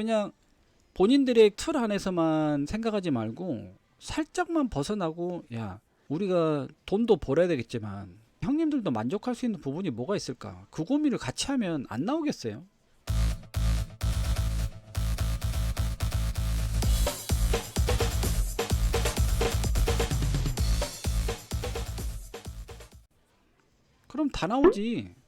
그냥 본인들의 틀 안에서만 생각하지 말고 살짝만 벗어나고 야 우리가 돈도 벌어야 되겠지만 형님들도 만족할 수 있는 부분이 뭐가 있을까? 그 고민을 같이 하면 안 나오겠어요? 그럼 다 나오지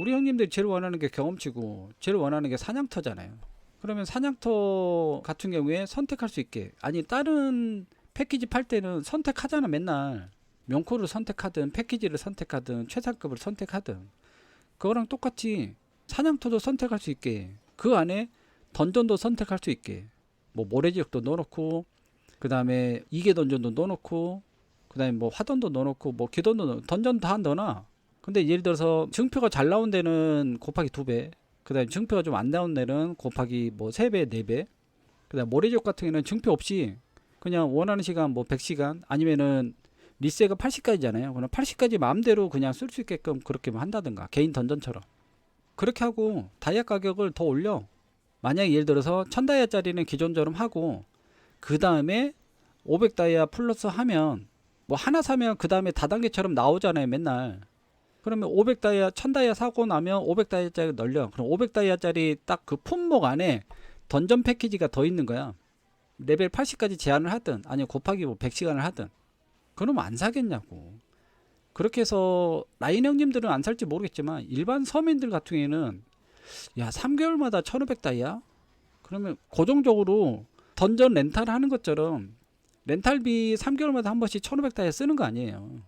우리 형님들이 제일 원하는 게 경험치고 제일 원하는 게 사냥터잖아요. 그러면 사냥터 같은 경우에 선택할 수 있게 아니 다른 패키지 팔 때는 선택하잖아 맨날. 명코를 선택하든 패키지를 선택하든 최상급을 선택하든. 그거랑 똑같이 사냥터도 선택할 수 있게 그 안에 던전도 선택할 수 있게. 뭐 모래지역도 넣어놓고 그 다음에 이계 던전도 넣어놓고 그 다음에 뭐 화던도 넣어놓고 뭐 기던도 넣어 던전 다 넣어놔 근데 예를 들어서 증표가 잘 나온 데는 곱하기 두 배, 그 다음에 증표가 좀 안 나온 데는 곱하기 뭐세 배, 네 배. 그 다음 모래지역 같은 경우는 증표 없이 그냥 원하는 시간 뭐 100시간 아니면은 리세가 80까지잖아요. 그럼 80까지 마음대로 그냥 쓸 수 있게끔 그렇게 한다든가 개인 던전처럼 그렇게 하고 다이아 가격을 더 올려. 만약에 예를 들어서 1000다이아짜리는 기존처럼 하고 그 다음에 500다이아 플러스 하면 뭐 하나 사면 그 다음에 다단계처럼 나오잖아요 맨날 그러면 500다이아 1000다이아 사고 나면 500다이아짜리 널려. 그럼 500다이아짜리 딱 그 품목 안에 던전 패키지가 더 있는 거야. 레벨 80까지 제한을 하든 아니면 곱하기 뭐 100시간을 하든. 그러면 안 사겠냐고. 그렇게 해서 라인 형님들은 안 살지 모르겠지만 일반 서민들 같은 경우에는 야 3개월마다 1500다이아? 그러면 고정적으로 던전 렌탈 하는 것처럼 렌탈비 3개월마다 한 번씩 1500다이아 쓰는 거 아니에요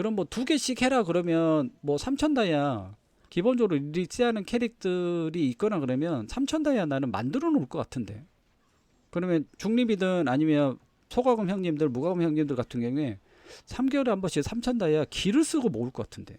그럼 뭐 두 개씩 해라 그러면 뭐 3천 다이아. 기본적으로 리스하는 캐릭들이 있거나 그러면 3천 다이아 나는 만들어 놓을 것 같은데. 그러면 중립이든 아니면 소가금 형님들 무가금 형님들 같은 경우에 3개월에 한 번씩 3천 다이아 기를 쓰고 모을 것 같은데